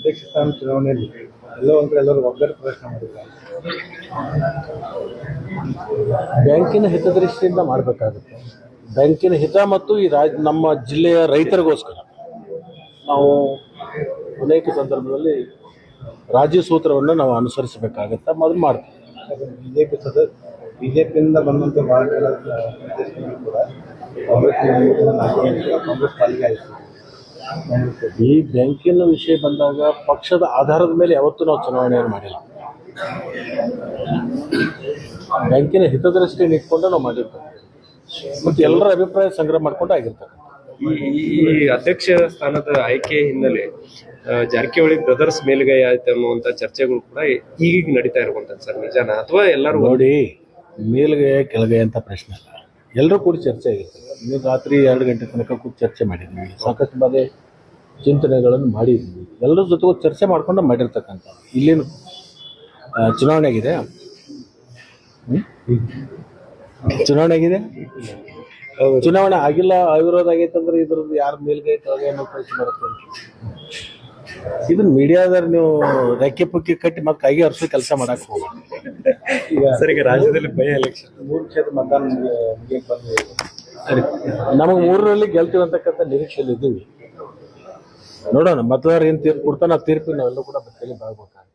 ಅಧ್ಯಕ್ಷ ಸ್ಥಾನ ಚುನಾವಣೆಯಲ್ಲಿ ಎಲ್ಲೋ ಒಂದು ಕಡೆ ಎಲ್ಲರೂ ಒಗ್ಗಟ್ಟು ಪ್ರಯತ್ನ ಮಾಡಿದ್ದಾರೆ. ಬ್ಯಾಂಕಿನ ಹಿತದೃಷ್ಟಿಯಿಂದ ಮಾಡಬೇಕಾಗುತ್ತೆ. ಬ್ಯಾಂಕಿನ ಹಿತ ಮತ್ತು ಈ ರಾಜ್ ನಮ್ಮ ಜಿಲ್ಲೆಯ ರೈತರಿಗೋಸ್ಕರ. ನಾವು ಅನೇಕ ಸಂದರ್ಭದಲ್ಲಿ ರಾಜ್ಯ ಸೂತ್ರವನ್ನು ನಾವು ಅನುಸರಿಸಬೇಕಾಗತ್ತೆ ಮೊದಲು ಮಾಡ್ತೀವಿ. ಬಿಜೆಪಿ ಸದ ಬಿಜೆಪಿಯಿಂದ ಬಂದಂಥ ಭಾಳ ಕೂಡ ಕಾಂಗ್ರೆಸ್ ಕಾಂಗ್ರೆಸ್ ಪಾಲಿಗೆ ಆಯಿತು. ಈ ಬ್ಯಾಂಕಿನ ವಿಷಯ ಬಂದಾಗ ಪಕ್ಷದ ಆಧಾರದ ಮೇಲೆ ಯಾವತ್ತೂ ನಾವು ಚುನಾವಣೆಯನ್ನು ಮಾಡಿಲ್ಲ. ಬ್ಯಾಂಕಿನ ಹಿತದೃಷ್ಟಿಯನ್ನು ಇಟ್ಕೊಂಡು ನಾವು ಮಾಡಿರ್ತೇವೆ. ಮತ್ತೆ ಎಲ್ಲರ ಅಭಿಪ್ರಾಯ ಸಂಗ್ರಹ ಮಾಡಿಕೊಂಡು ಆಗಿರ್ತಕ್ಕಂಥ ಈ ಅಧ್ಯಕ್ಷ ಸ್ಥಾನದ ಆಯ್ಕೆ ಹಿನ್ನೆಲೆ ಜಾರಕಿಹೊಳಿ ಬ್ರದರ್ಸ್ ಮೇಲುಗೈ ಆಯ್ತು ಅನ್ನುವಂತ ಚರ್ಚೆಗಳು ಕೂಡ ಈಗೀಗ ನಡೀತಾ ಇರುವಂತ ಸರ್ ನಿಜಾನ? ಅಥವಾ ಎಲ್ಲರೂ ನೋಡಿ ಮೇಲುಗೈ ಕೆಳಗೈ ಅಂತ ಪ್ರಶ್ನೆ ಅಲ್ಲ. ಎಲ್ಲರೂ ಕೂಡ ಚರ್ಚೆ ಆಗಿತ್ತು. ನೀವು ರಾತ್ರಿ ಎರಡು ಗಂಟೆ ತನಕ ಕೂತು ಚರ್ಚೆ ಮಾಡಿದ್ವಿ ಸಾಕಷ್ಟು ಬಗ್ಗೆ ಚಿಂತನೆಗಳನ್ನು ಮಾಡಿದ್ವಿ ಎಲ್ಲರ ಜೊತೆಗೂ ಚರ್ಚೆ ಮಾಡಿಕೊಂಡು ಮಾಡಿರ್ತಕ್ಕಂಥ ಇಲ್ಲಿನ ಚುನಾವಣೆ ಆಗಿದೆ? ಚುನಾವಣೆ ಆಗಿದೆ? ಚುನಾವಣೆ ಆಗಿಲ್ಲ ಆಗೈತೆ ಅಂದ್ರೆ ಇದ್ರದ್ದು ಯಾರ ಮೇಲ್ಗೈ ಕೆಳಗೆ ಅನ್ನೋ ಪ್ರಶ್ನೆ ಬರುತ್ತೆ ಇದನ್ನ ಮೀಡಿಯಾದಲ್ಲಿ ನೀವು ರೆಕ್ಕೆ ಪುಕ್ಕಿ ಕಟ್ಟಿ ಮತ್ತೆ ಕೈಗೆ ಹರಿಸೋ ಕೆಲಸ ಮಾಡಕ್ ಹೋಗಿ ಈಗ ಸರ್ ಈಗ ರಾಜ್ಯದಲ್ಲಿ ಬೈ ಎಲೆಕ್ಷನ್ ಮೂರು ಕ್ಷೇತ್ರ ಮತದಾನ ಮುಗಿಯಕ್ಕೆ ಬಂದು ಸರಿ. ನಮಗೆ ಮೂರರಲ್ಲಿ ಗೆಲ್ತೀವಿ ಅಂತಕ್ಕಂಥ ನಿರೀಕ್ಷೆಯಲ್ಲಿ ಇದ್ದೀವಿ ನೋಡೋಣ ಮತದಾರ ಏನು ತೀರ್ಪು ಕೊಡ್ತಾನೆ ಆ ತೀರ್ಪಿಗೆ ನಾವೆಲ್ಲ ಕೂಡ ಭಾಗಬೇಕಾಗುತ್ತೆ